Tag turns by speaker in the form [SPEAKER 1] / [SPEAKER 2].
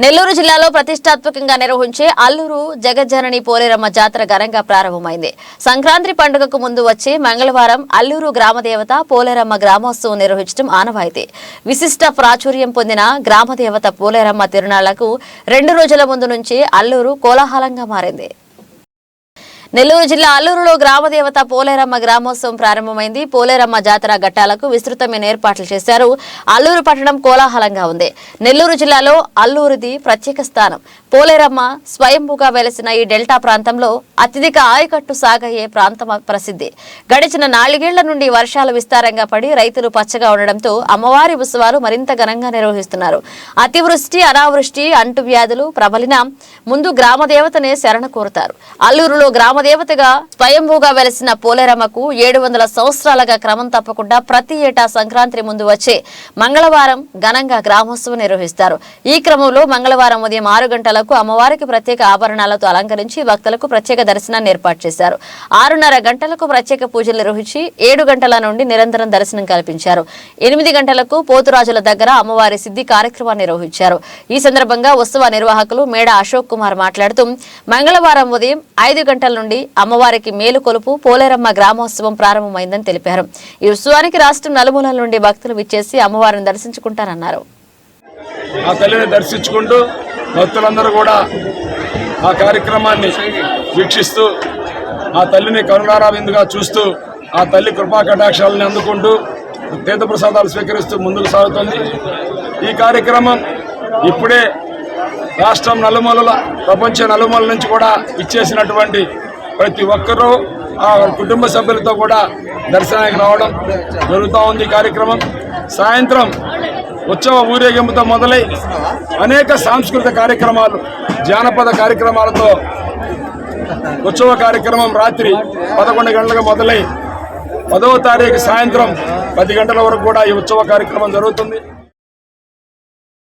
[SPEAKER 1] నెల్లూరు జిల్లాలో ప్రతిష్టాత్మకంగా నిర్వహించే అల్లూరు జగజ్జనని పోలేరమ్మ జాతర ఘనంగా ప్రారంభమైంది. సంక్రాంతి పండుగకు ముందు వచ్చే మంగళవారం అల్లూరు గ్రామదేవత పోలేరమ్మ గ్రామోత్సవం నిర్వహించడం ఆనవాయితీ. విశిష్ట ప్రాచుర్యం పొందిన గ్రామదేవత పోలేరమ్మ తిరునాళ్ళకు రెండు రోజుల ముందు నుంచి అల్లూరు కోలాహలంగా మారింది. నెల్లూరు జిల్లా అల్లూరులో గ్రామదేవత పోలేరమ్మ గ్రామోత్సవం ప్రారంభమైంది. పోలేరమ్మ జాతర ఘట్టాలకు విస్తృతమైన ఏర్పాట్లు చేశారు. అల్లూరు పట్టణం కోలాహలంగా ఉంది. నెల్లూరు జిల్లాలో అల్లూరిది ప్రత్యేక స్థానం. పోలేరమ్మ స్వయంభూగా వెలసిన ఈ డెల్టా ప్రాంతంలో అత్యధిక ఆయకట్టు సాగయ్యే ప్రాంతం ప్రసిద్ధి. గడిచిన నాలుగేళ్ళ నుండి వర్షాలు విస్తారంగా పడి రైతులు పచ్చగా ఉండడంతో అమ్మవారి ఉత్సవాలు మరింత ఘనంగా నిర్వహిస్తున్నారు. అతివృష్టి అనావృష్టి అంటువ్యాధులు ప్రబలిన ముందు గ్రామదేవతనే శరణ కోరుతారు. అల్లూరులో గ్రామదేవతగా స్వయంభూగా వెలసిన పోలేరమ్మకు ఏడు వందల సంవత్సరాలుగా క్రమం తప్పకుండా ప్రతి ఏటా సంక్రాంతి ముందు వచ్చే మంగళవారం ఘనంగా గ్రామోత్సవం నిర్వహిస్తారు. ఈ క్రమంలో మంగళవారం ఉదయం ఆరు గంటలకు అమ్మవారికి ప్రత్యేక ఆభరణాలతో అలంకరించి భక్తులకు ప్రత్యేక దర్శనాన్ని ఏర్పాటు చేశారు. ఆరున్నర గంటలకు ప్రత్యేక పూజలు నిర్వహించి ఏడు గంటల నుండి నిరంతరం దర్శనం కల్పించారు. ఎనిమిది గంటలకు పోతురాజుల దగ్గర అమ్మవారి సిద్ధి కార్యక్రమాన్ని నిర్వహించారు. ఈ సందర్భంగా ఉత్సవ నిర్వాహకులు మేడ అశోక్ కుమార్ మాట్లాడుతూ మంగళవారం ఉదయం ఐదు గంటల నుండి అమ్మవారికి మేలు కొలుపు పోలేరమ్మ గ్రామోత్సవం ప్రారంభమైందని తెలిపారు. ఈ ఉత్సవానికి రాష్ట్రం నలుమూలల నుండి భక్తులు విచ్చేసి అమ్మవారిని దర్శించుకుంటారన్నారు.
[SPEAKER 2] ఆ తల్లిని దర్శించుకుంటూ భక్తులందరూ కూడా ఆ కార్యక్రమాన్ని వీక్షిస్తూ ఆ తల్లిని కరుణారావిందుగా చూస్తూ ఆ తల్లి కృపా కటాక్షాలని అందుకుంటూ తీర్థప్రసాదాలు స్వీకరిస్తూ ముందుకు సాగుతుంది. ఈ కార్యక్రమం ఇప్పుడే రాష్ట్రం నలుమూలల ప్రపంచ నలుమూలల నుంచి కూడా ఇచ్చేసినటువంటి ప్రతి ఒక్కరూ ఆ కుటుంబ సభ్యులతో కూడా దర్శనానికి రావడం జరుగుతూ ఉంది కార్యక్రమం. సాయంత్రం ఉత్సవ ఊరేగింపుతో మొదలై అనేక సాంస్కృతిక కార్యక్రమాలు జానపద కార్యక్రమాలతో ఉత్సవ కార్యక్రమం రాత్రి పదకొండు గంటలకు మొదలై పదవ తారీఖు సాయంత్రం పది గంటల వరకు కూడా ఈ ఉత్సవ కార్యక్రమం జరుగుతుంది.